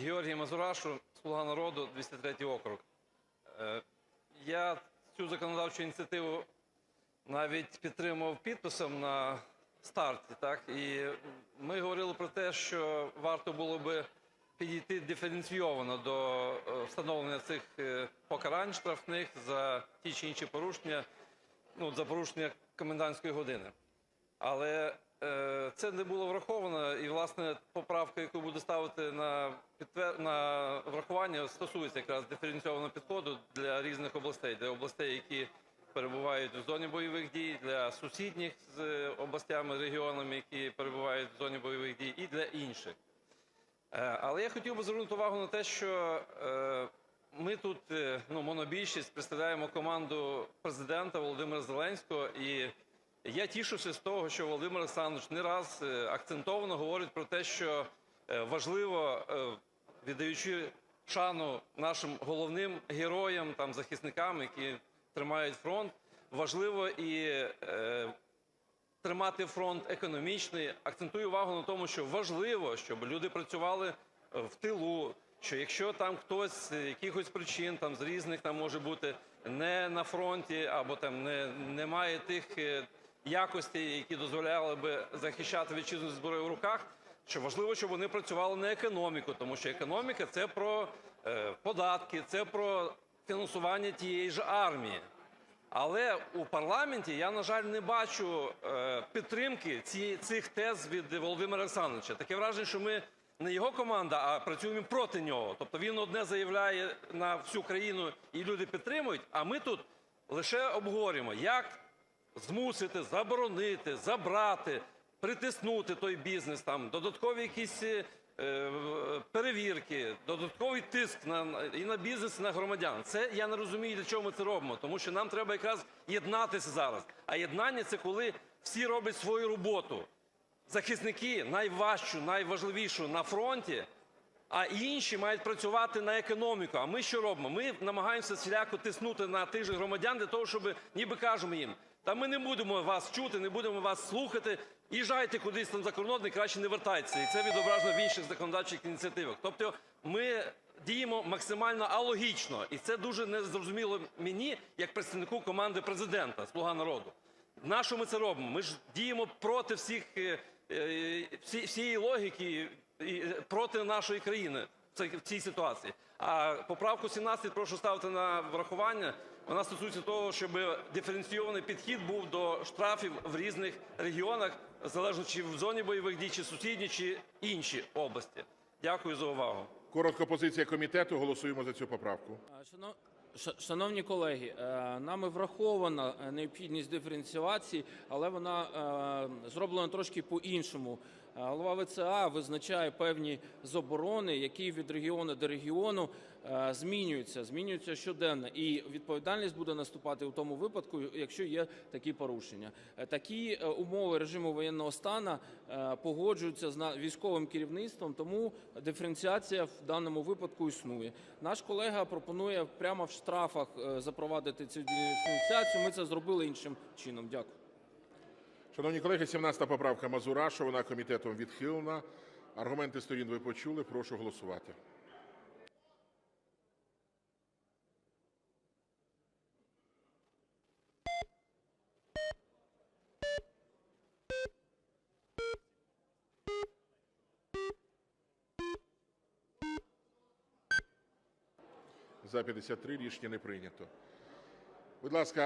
Георгій Мазурашу, "Слуга народу", 203 округ. Е, Я цю законодавчу ініціативу навіть підтримав підписом на старті, так, і ми говорили про те, що варто було би підійти диференційовано до е, встановлення цих е, покарань штрафних за ті чи інші порушення, ну, за порушення комендантської години. Але е, це не було враховано, і власне поправка, яку буду ставити на врахування, стосується якраз диференційованого підходу для різних областей, для областей, які перебувають в зоні бойових дій, для сусідніх з областями, регіонами, які перебувають в зоні бойових дій, і для інших. Е, Але я хотів би звернути увагу на те, що е, ми тут, е, ну, монобільшість, представляємо команду президента Володимира Зеленського, і я тішуся з того, що Володимир Олександрович не раз е, акцентовано говорить про те, що е, важливо, е, віддаючи шану нашим головним героям, там, захисникам, які тримають фронт, важливо і тримати фронт економічний. Акцентую увагу на тому, що важливо, щоб люди працювали в тилу, що якщо там хтось з якихось причин, там з різних там може бути не на фронті або там не, не має тих якостей, які дозволяли би захищати вітчизну зі зброєю в руках, що важливо, щоб вони працювали на економіку, тому що економіка це про е, податки, це про фінансування тієї ж армії. Але у парламенті я, на жаль, не бачу е, підтримки цих тез від Володимира Олександровича. Таке враження, що ми не його команда, а працюємо проти нього. Тобто він одне заявляє на всю країну і люди підтримують, а ми тут лише обговорюємо, як змусити, заборонити, забрати, притиснути той бізнес, там, додаткові якісь е, перевірки, додатковий тиск і на бізнес, і на громадян. Це я не розумію, для чого ми це робимо, тому що нам треба якраз єднатися зараз. А єднання – це коли всі роблять свою роботу. Захисники найважчу, найважливішу на фронті, а інші мають працювати на економіку. А ми що робимо? Ми намагаємося всіляко тиснути на тих же громадян для того, щоб ніби кажемо їм, та ми не будемо вас чути, не будемо вас слухати, їжджайте кудись там за кордон і краще не вертайтеся. І це відображено в інших законодавчих ініціативах. Тобто ми діємо максимально алогічно, і це дуже незрозуміло мені, як представнику команди президента «Слуга народу». На що ми це робимо? Ми ж діємо проти всіх, е, е, всі- всієї логіки, і проти нашої країни в цій- ситуації. А поправку 17 прошу ставити на врахування. Вона стосується того, щоб диференційований підхід був до штрафів в різних регіонах, залежно чи в зоні бойових дій, чи сусідні, чи інші області. Дякую за увагу. Коротко позиція комітету. Голосуємо за цю поправку. Шановні колеги, е, нами врахована е, необхідність диференціації, але вона е, зроблена трошки по-іншому. Е, Голова ВЦА визначає певні заборони, які від регіону до регіону е, змінюються, змінюються щоденно. І відповідальність буде наступати у тому випадку, якщо є такі порушення. Е, Такі е, умови режиму воєнного стану е, погоджуються з військовим керівництвом, тому диференціація в даному випадку існує. Наш колега пропонує прямо в штрафах е, запровадити цю диференціацію. Ми це зробили іншим чином. Дякую. Шановні колеги, 17 поправка Мазурашу. Вона комітетом відхилена. Аргументи сторін ви почули. Прошу голосувати. За 53 рішення не прийнято. Будь ласка,